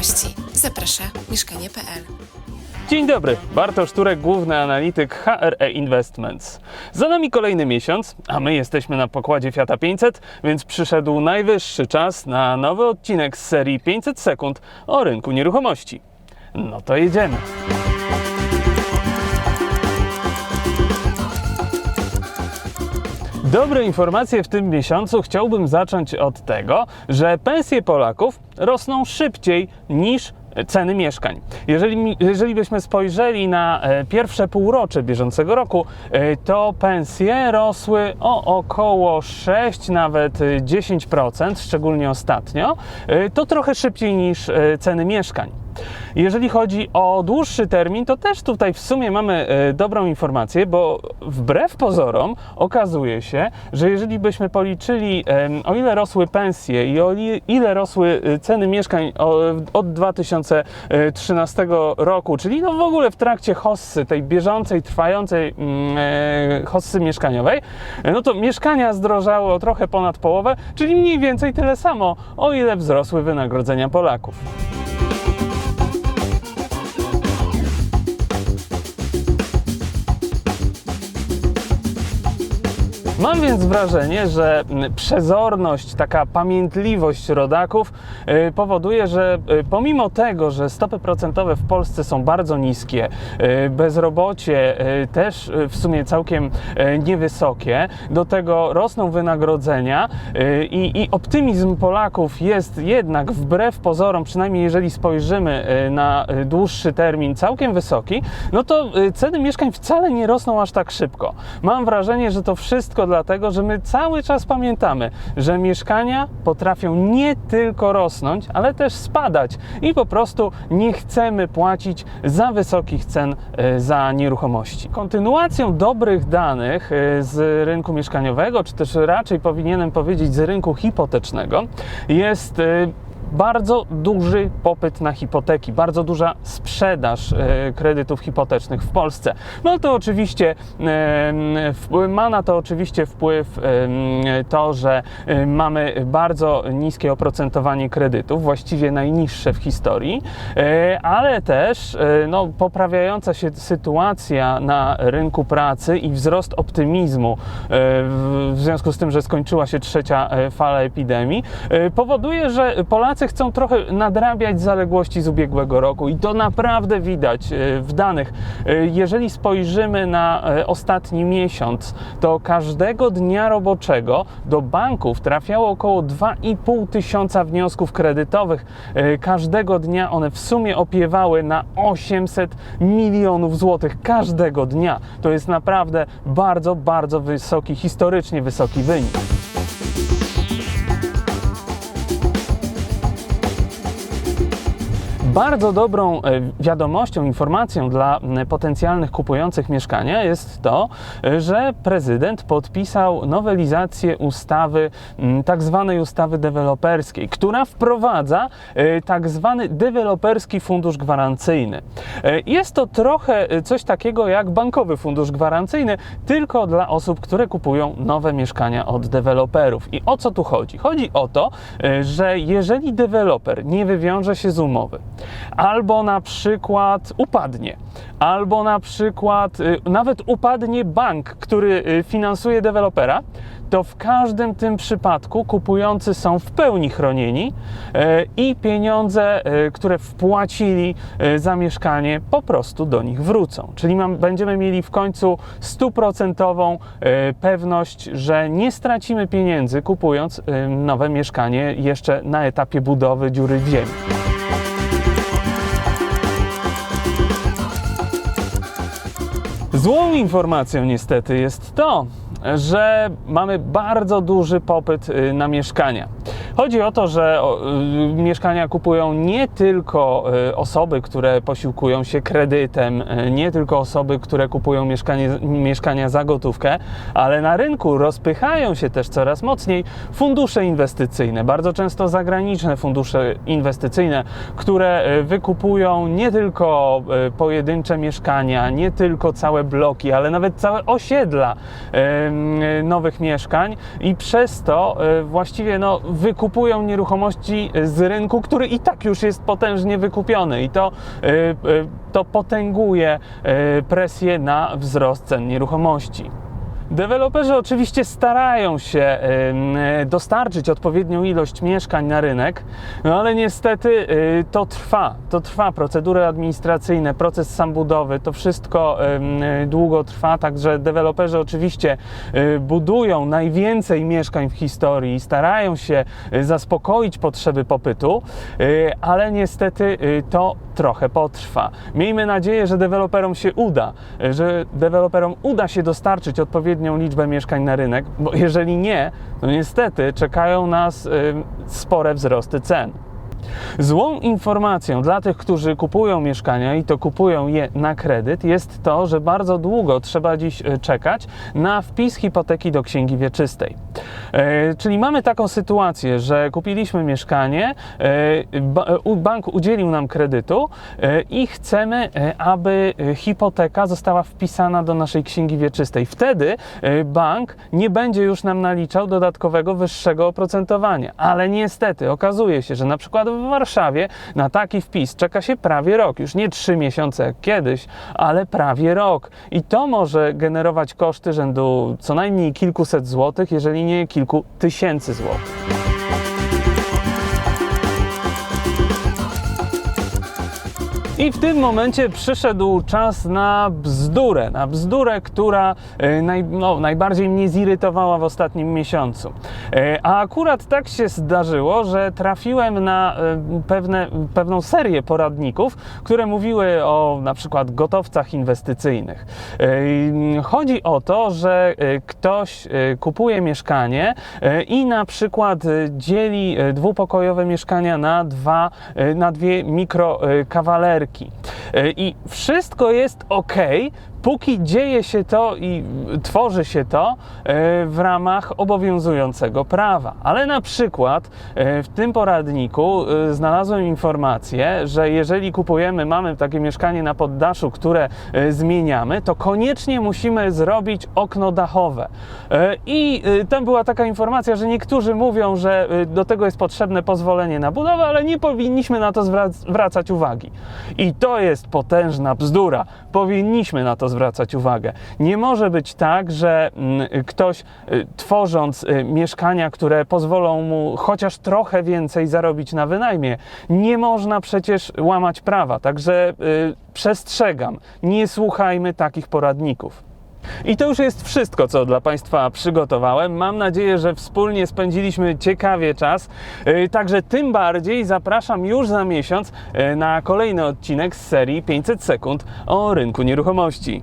nieruchomości. Zaprasza mieszkanie.pl. Dzień dobry, Bartosz Turek, główny analityk HRE Investments. Za nami kolejny miesiąc, a my jesteśmy na pokładzie Fiata 500, więc przyszedł najwyższy czas na nowy odcinek z serii 500 sekund o rynku nieruchomości. No to jedziemy. Dobre informacje w tym miesiącu chciałbym zacząć od tego, że pensje Polaków rosną szybciej niż ceny mieszkań. Jeżeli, jeżeli byśmy spojrzeli na e, pierwsze półrocze bieżącego roku, e, to pensje rosły o około 6, nawet e, 10%, szczególnie ostatnio. E, To trochę szybciej niż e, ceny mieszkań. Jeżeli chodzi o dłuższy termin, to też tutaj w sumie mamy e, dobrą informację, bo wbrew pozorom okazuje się, że jeżeli byśmy policzyli, o ile rosły pensje i o ile rosły e, ceny mieszkań od 2013 roku, czyli no w ogóle w trakcie hossy, tej bieżącej, trwającej mm, e, hossy mieszkaniowej, e, no to mieszkania zdrożały o trochę ponad połowę, czyli mniej więcej tyle samo, o ile wzrosły wynagrodzenia Polaków. Mam więc wrażenie, że przezorność, taka pamiętliwość rodaków powoduje, że y, pomimo tego, że stopy procentowe w Polsce są bardzo niskie, y, bezrobocie też w sumie całkiem niewysokie, do tego rosną wynagrodzenia i, i optymizm Polaków jest jednak wbrew pozorom, przynajmniej jeżeli spojrzymy na dłuższy termin, całkiem wysoki, no to ceny mieszkań wcale nie rosną aż tak szybko. Mam wrażenie, że to wszystko dlatego, że my cały czas pamiętamy, że mieszkania potrafią nie tylko rosnąć, ale też spadać i po prostu nie chcemy płacić za wysokich cen e, za nieruchomości. Kontynuacją dobrych danych e, z rynku mieszkaniowego, czy też raczej powinienem powiedzieć z rynku hipotecznego, jest e, bardzo duży popyt na hipoteki, bardzo duża sprzedaż e, kredytów hipotecznych w Polsce. No to oczywiście e, ma na to oczywiście wpływ e, to, że mamy bardzo niskie oprocentowanie kredytów, właściwie najniższe w historii, ale też no, poprawiająca się sytuacja na rynku pracy i wzrost optymizmu w, związku z tym, że skończyła się trzecia fala epidemii, powoduje, że Polacy chcą trochę nadrabiać zaległości z ubiegłego roku i to naprawdę widać e, w danych. E, Jeżeli spojrzymy na e, ostatni miesiąc, to każdego dnia roboczego do banków trafiało około 2,5 tysiąca wniosków kredytowych. Każdego dnia one w sumie opiewały na 800 milionów złotych. Każdego dnia. To jest naprawdę bardzo, bardzo wysoki, historycznie wysoki wynik. Bardzo dobrą e, wiadomością, informacją dla potencjalnych kupujących mieszkania jest to, e, że prezydent podpisał nowelizację ustawy, tak zwanej ustawy deweloperskiej, która wprowadza e, tak zwany deweloperski fundusz gwarancyjny. Jest to trochę coś takiego jak bankowy fundusz gwarancyjny, tylko dla osób, które kupują nowe mieszkania od deweloperów. I o co tu chodzi? Chodzi o to, że jeżeli deweloper nie wywiąże się z umowy, albo na przykład upadnie, albo na przykład y, nawet upadnie bank, który y, finansuje dewelopera, to w każdym tym przypadku kupujący są w pełni chronieni e, i pieniądze, które wpłacili za mieszkanie, po prostu do nich wrócą. Czyli będziemy mieli w końcu stuprocentową pewność, że nie stracimy pieniędzy kupując nowe mieszkanie jeszcze na etapie budowy dziury w ziemi. Złą informacją niestety jest to, że mamy bardzo duży popyt y, na mieszkania. Chodzi o to, że y, mieszkania kupują nie tylko y, osoby, które posiłkują się kredytem, y, nie tylko osoby, które kupują mieszkanie, mieszkania za gotówkę, ale na rynku rozpychają się też coraz mocniej fundusze inwestycyjne, bardzo często zagraniczne fundusze inwestycyjne, które wykupują nie tylko pojedyncze mieszkania, nie tylko całe bloki, ale nawet całe osiedla nowych mieszkań i przez to właściwie no, wykupują kupują nieruchomości z rynku, który i tak już jest potężnie wykupiony i to, y, y, to potęguje y, presję na wzrost cen nieruchomości. Deweloperzy oczywiście starają się dostarczyć odpowiednią ilość mieszkań na rynek, no ale niestety y, to trwa. To trwa. Procedury administracyjne, proces sam budowy, to wszystko długo trwa, także deweloperzy oczywiście y, budują najwięcej mieszkań w historii, starają się y, zaspokoić potrzeby popytu, ale niestety to trochę potrwa. Miejmy nadzieję, że deweloperom się uda, y, że deweloperom uda się dostarczyć odpowiednią liczbę mieszkań na rynek, bo jeżeli nie, to niestety czekają nas y, spore wzrosty cen. Złą informacją dla tych, którzy kupują mieszkania i to kupują je na kredyt, jest to, że bardzo długo trzeba dziś e, czekać na wpis hipoteki do księgi wieczystej. E, czyli mamy taką sytuację, że kupiliśmy mieszkanie, e, u- bank udzielił nam kredytu e, i chcemy, e, aby e, hipoteka została wpisana do naszej księgi wieczystej. Wtedy e, bank nie będzie już nam naliczał dodatkowego wyższego oprocentowania. Ale niestety okazuje się, że na przykład w Warszawie na taki wpis czeka się prawie rok, już nie trzy miesiące jak kiedyś, ale prawie rok. I to może generować koszty rzędu co najmniej kilkuset złotych, jeżeli nie kilku tysięcy złotych. I w tym momencie przyszedł czas na bzdurę, na bzdurę, która e, naj, no, najbardziej mnie zirytowała w ostatnim miesiącu. E, A akurat tak się zdarzyło, że trafiłem na e, pewne, pewną serię poradników, które mówiły o na przykład gotowcach inwestycyjnych. Chodzi o to, że ktoś kupuje mieszkanie i na przykład dzieli dwupokojowe mieszkania na, dwa, na dwie mikrokawalerki. E, I wszystko jest ok, póki dzieje się to i tworzy się to e, w ramach obowiązującego prawa. Ale na przykład e, w tym poradniku e, znalazłem informację, że jeżeli kupujemy, mamy takie mieszkanie na poddaszu, które zmieniamy, to koniecznie musimy zrobić okno dachowe. I tam była taka informacja, że niektórzy mówią, że do tego jest potrzebne pozwolenie na budowę, ale nie powinniśmy na to zwrac- zwracać uwagi. I to jest potężna bzdura. Powinniśmy na to zwracać uwagę. Nie może być tak, że mm, ktoś y, tworząc y, mieszkania, które pozwolą mu chociaż trochę więcej zarobić na wynajmie, nie można przecież łamać prawa. Także y, przestrzegam, nie słuchajmy takich poradników. I to już jest wszystko, co dla Państwa przygotowałem. Mam nadzieję, że wspólnie spędziliśmy ciekawie czas. Yy, Także tym bardziej zapraszam już za miesiąc yy, na kolejny odcinek z serii 500 sekund o rynku nieruchomości.